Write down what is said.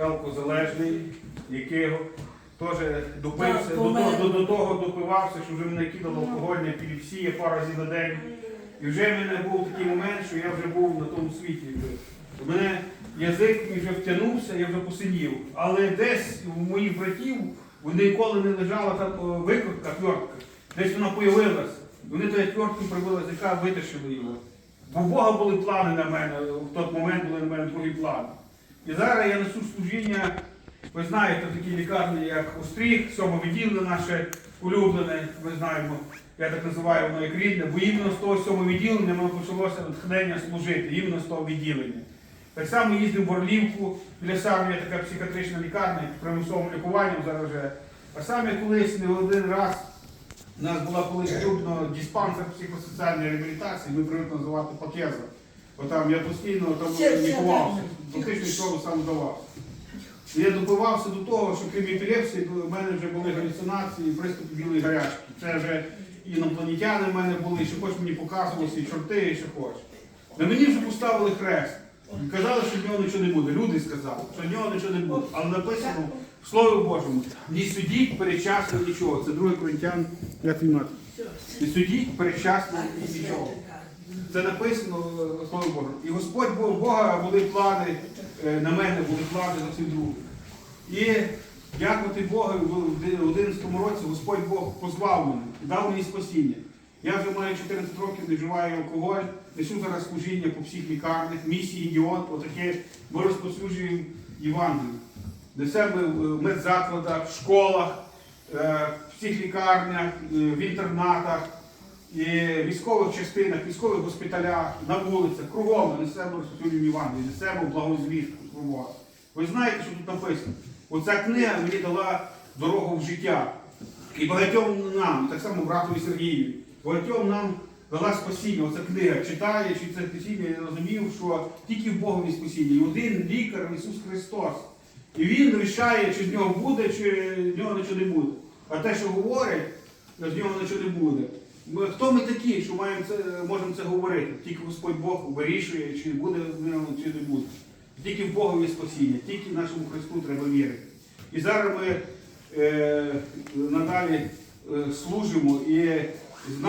алкозалежний, який теж допився, до, того, до, до того допивався, що вже мене кидало алкогольне епілепсія пару разів на день. І вже в мене був такий момент, що я вже був на тому світі. У мене язик вже втягнувся, я вже посинів. Але десь у моїх братів вони ніколи не лежала та викрутка, твердка. Десь вона появилася. Вони тої твердки прибили язика, витащили його. Бо Бога були плани на мене, в той момент були на мене другі плани. І зараз я несу служіння, ви знаєте, в такій лікарні, як Остріг, відділення наше улюблене, ми знаємо, я так називаю воно як рідне, бо іменно з того сьомого відділення воно почалося натхнення служити, іменно з того відділення. Так само їздив в Борлівку, біля є така психіатрична лікарня, примусовим лікуванням зараз вже. А саме колись не один раз у нас була колись трудно диспансер психосоціальної реабілітації, ми привикли називати Пакеза. Бо там я постійно там лікувався, фактично нічого сам давав. І Я добивався до того, що крім епілепсії, в мене вже були галюцинації, приступи білої гарячки. Це вже інопланетяни в мене були, і що хоч мені показувалося, і чорти, і що хоч. На мені вже поставили хрест. Казали, що в нього нічого не буде. Люди сказали, що в нього нічого не буде. Але написано в Слові Божому, не судіть передчасно нічого. Це 2 Коринтян 5 мат. Не судіть передчасно нічого. Це написано в Слові І Господь Бог, Бога були плани, е, на мене були плани на цю другу. І дякувати Богу, в 11 році Господь Бог позвав мене, і дав мені спасіння. Я вже маю 14 років, не вживаю алкоголь, несу зараз служіння по всіх лікарнях, місії ідіот, отаке ми розповсюджуємо Євангелію. Несемо в медзакладах, в школах, е, в всіх лікарнях, е, в інтернатах, і військових частинах, військових госпіталях, на вулицях, кругом ми несемо розповсюджуємо Євангелію, несемо благозвістку кругом. Ви знаєте, що тут написано? Оця книга мені дала дорогу в життя. І багатьом нам, так само братові Сергію, багатьом нам дала спасіння. Оця книга читає, чи це спасіння, я розумів, що тільки в Богу є спасіння. І один лікар Ісус Христос. І Він рішає, чи з нього буде, чи з нього нічого не буде. А те, що говорять, з нього нічого не буде. Хто ми такі, що маємо це, можемо це говорити? Тільки Господь Бог вирішує, чи буде нього, чи не буде. Тільки в Богові спасіння, тільки нашому Христу треба вірити. І зараз ми е, надалі е, служимо і знаємо.